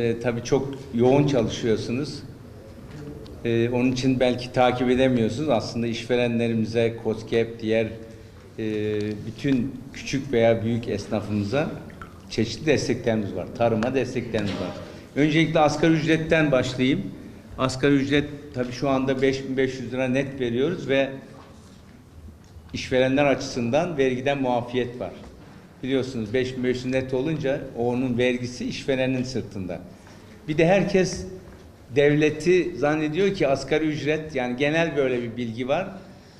e, tabii çok yoğun çalışıyorsunuz. E, onun için belki takip edemiyorsunuz. Aslında işverenlerimize, COSGAP, diğer e, bütün küçük veya büyük esnafımıza çeşitli desteklerimiz var. Tarıma desteklerimiz var. Öncelikle asgari ücretten başlayayım. Asgari ücret tabii şu anda 5500 lira net veriyoruz ve işverenler açısından vergiden muafiyet var. Biliyorsunuz 5500 net olunca onun vergisi işverenin sırtında. Bir de herkes devleti zannediyor ki asgari ücret yani genel böyle bir bilgi var.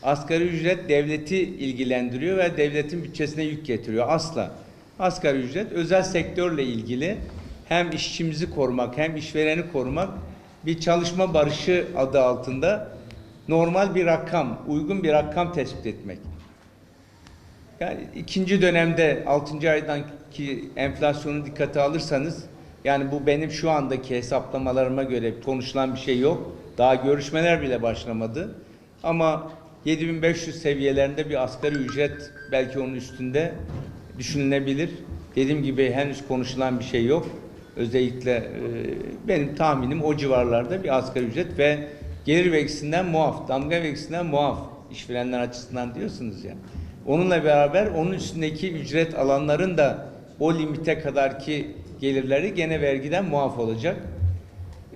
Asgari ücret devleti ilgilendiriyor ve devletin bütçesine yük getiriyor. Asla. Asgari ücret özel sektörle ilgili hem işçimizi korumak hem işvereni korumak bir çalışma barışı adı altında normal bir rakam, uygun bir rakam tespit etmek. Yani ikinci dönemde 6. aydanki enflasyonu dikkate alırsanız yani bu benim şu andaki hesaplamalarıma göre konuşulan bir şey yok. Daha görüşmeler bile başlamadı. Ama 7500 seviyelerinde bir asgari ücret belki onun üstünde düşünülebilir. Dediğim gibi henüz konuşulan bir şey yok. Özellikle e, benim tahminim o civarlarda bir asgari ücret ve gelir vergisinden muaf, damga vergisinden muaf işverenler açısından diyorsunuz ya. Onunla beraber onun üstündeki ücret alanların da o limite kadarki gelirleri gene vergiden muaf olacak.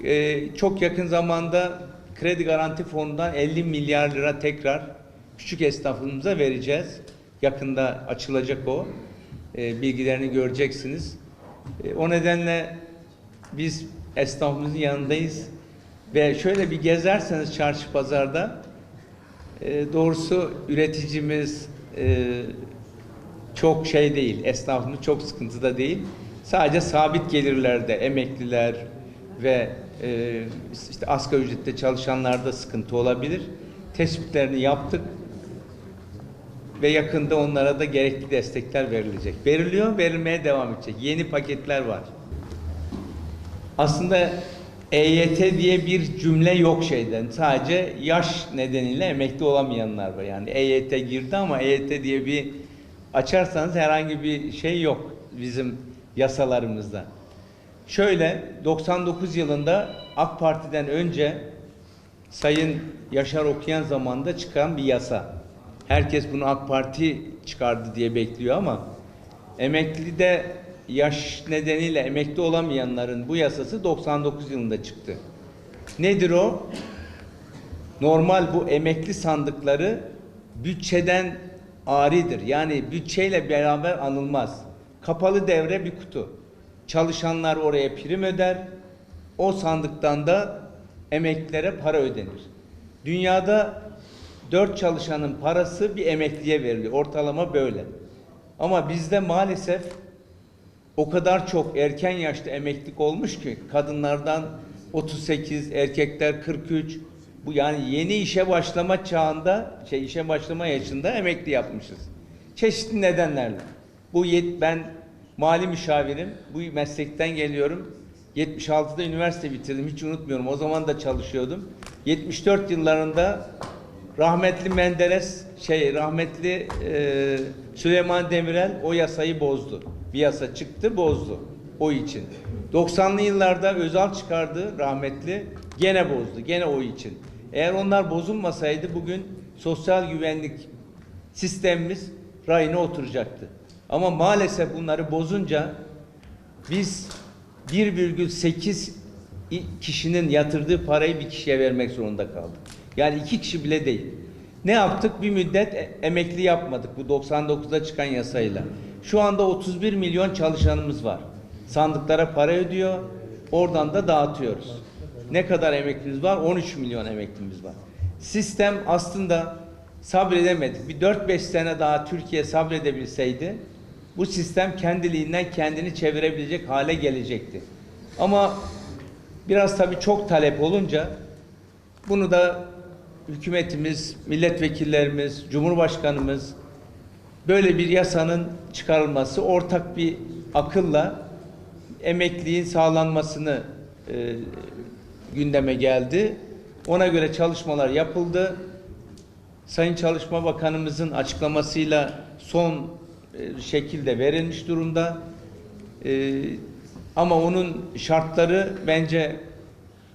Ee, çok yakın zamanda kredi garanti fonundan 50 milyar lira tekrar küçük esnafımıza vereceğiz. Yakında açılacak o. Ee, bilgilerini göreceksiniz. Ee, o nedenle biz esnafımızın yanındayız. Ve şöyle bir gezerseniz çarşı pazarda e, doğrusu üreticimiz e, çok şey değil, esnafımız çok sıkıntıda değil. Sadece sabit gelirlerde emekliler ve e, işte asgari ücrette çalışanlarda sıkıntı olabilir. Tespitlerini yaptık ve yakında onlara da gerekli destekler verilecek. Veriliyor, verilmeye devam edecek. Yeni paketler var. Aslında EYT diye bir cümle yok şeyden. Sadece yaş nedeniyle emekli olamayanlar var. Yani EYT girdi ama EYT diye bir açarsanız herhangi bir şey yok bizim yasalarımızda. Şöyle 99 yılında AK Parti'den önce Sayın Yaşar Okuyan zamanında çıkan bir yasa. Herkes bunu AK Parti çıkardı diye bekliyor ama emeklide yaş nedeniyle emekli olamayanların bu yasası 99 yılında çıktı. Nedir o? Normal bu emekli sandıkları bütçeden aridir. Yani bütçeyle beraber anılmaz. Kapalı devre bir kutu. Çalışanlar oraya prim öder. O sandıktan da emeklilere para ödenir. Dünyada dört çalışanın parası bir emekliye veriliyor. Ortalama böyle. Ama bizde maalesef o kadar çok erken yaşta emeklilik olmuş ki kadınlardan 38, erkekler 43. Bu yani yeni işe başlama çağında, şey işe başlama yaşında emekli yapmışız. Çeşitli nedenlerle. Bu yet, ben mali müşavirim. Bu meslekten geliyorum. 76'da üniversite bitirdim. Hiç unutmuyorum. O zaman da çalışıyordum. 74 yıllarında rahmetli Menderes şey rahmetli e, Süleyman Demirel o yasayı bozdu. Bir yasa çıktı bozdu o için. 90'lı yıllarda Özal çıkardı rahmetli gene bozdu gene o için. Eğer onlar bozulmasaydı bugün sosyal güvenlik sistemimiz rayına oturacaktı. Ama maalesef bunları bozunca biz 1,8 kişinin yatırdığı parayı bir kişiye vermek zorunda kaldık. Yani iki kişi bile değil. Ne yaptık? Bir müddet e- emekli yapmadık bu 99'da çıkan yasayla. Şu anda 31 milyon çalışanımız var. Sandıklara para ödüyor. Oradan da dağıtıyoruz. Ne kadar emeklimiz var? 13 milyon emeklimiz var. Sistem aslında sabredemedik. Bir 4-5 sene daha Türkiye sabredebilseydi bu sistem kendiliğinden kendini çevirebilecek hale gelecekti. Ama biraz tabii çok talep olunca bunu da hükümetimiz, milletvekillerimiz, cumhurbaşkanımız böyle bir yasanın çıkarılması ortak bir akılla emekliğin sağlanmasını e, gündeme geldi. Ona göre çalışmalar yapıldı. Sayın Çalışma Bakanımızın açıklamasıyla son şekilde verilmiş durumda. E, Ama onun şartları bence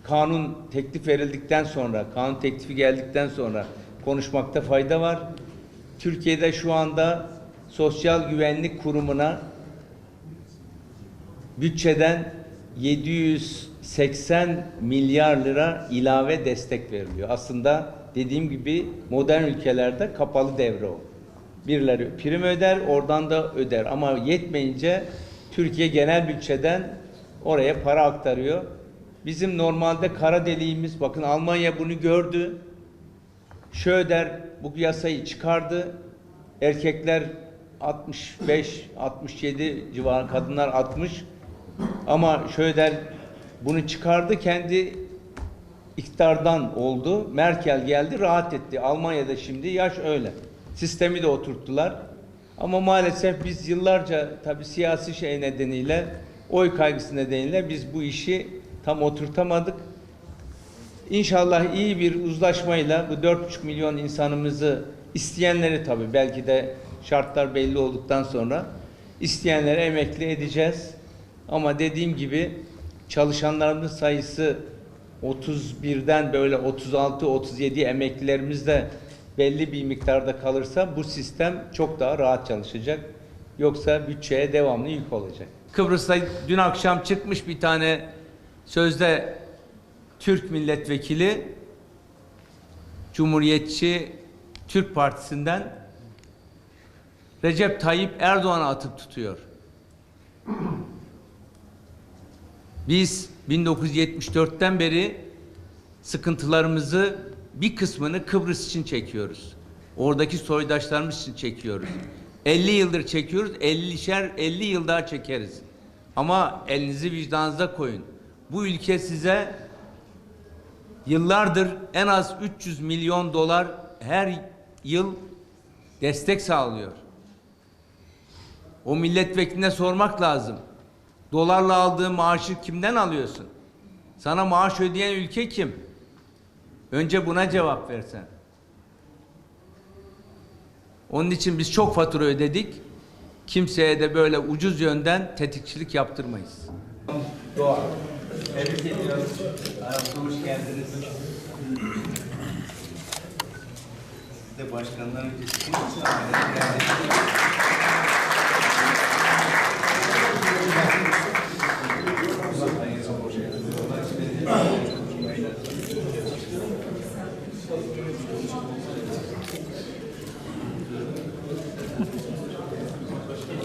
kanun teklif verildikten sonra, kanun teklifi geldikten sonra konuşmakta fayda var. Türkiye'de şu anda Sosyal Güvenlik Kurumu'na bütçeden 780 milyar lira ilave destek veriliyor. Aslında dediğim gibi modern ülkelerde kapalı devre o. Birileri prim öder, oradan da öder. Ama yetmeyince Türkiye genel bütçeden oraya para aktarıyor. Bizim normalde kara deliğimiz, bakın Almanya bunu gördü. Şöder bu yasayı çıkardı. Erkekler 65, 67 civarı, kadınlar 60. Ama Şöder bunu çıkardı kendi iktidardan oldu. Merkel geldi rahat etti. Almanya'da şimdi yaş öyle. Sistemi de oturttular. Ama maalesef biz yıllarca tabi siyasi şey nedeniyle oy kaygısı nedeniyle biz bu işi tam oturtamadık. İnşallah iyi bir uzlaşmayla bu 4,5 milyon insanımızı isteyenleri tabi belki de şartlar belli olduktan sonra isteyenleri emekli edeceğiz. Ama dediğim gibi çalışanlarımız sayısı 31'den böyle 36-37 emeklilerimiz de belli bir miktarda kalırsa bu sistem çok daha rahat çalışacak. Yoksa bütçeye devamlı yük olacak. Kıbrıs'ta dün akşam çıkmış bir tane sözde Türk milletvekili Cumhuriyetçi Türk Partisi'nden Recep Tayyip Erdoğan'a atıp tutuyor. Biz 1974'ten beri sıkıntılarımızı bir kısmını Kıbrıs için çekiyoruz. Oradaki soydaşlarımız için çekiyoruz. 50 yıldır çekiyoruz. 50'şer 50 yıl daha çekeriz. Ama elinizi vicdanınıza koyun. Bu ülke size yıllardır en az 300 milyon dolar her yıl destek sağlıyor. O milletvekiline sormak lazım. Dolarla aldığın maaşı kimden alıyorsun? Sana maaş ödeyen ülke kim? Önce buna cevap versen. Onun için biz çok fatura ödedik. Kimseye de böyle ucuz yönden tetikçilik yaptırmayız. Doğa. Tebrik ediyoruz. Aramıza hoş geldiniz. Siz de başkanlar öncesi?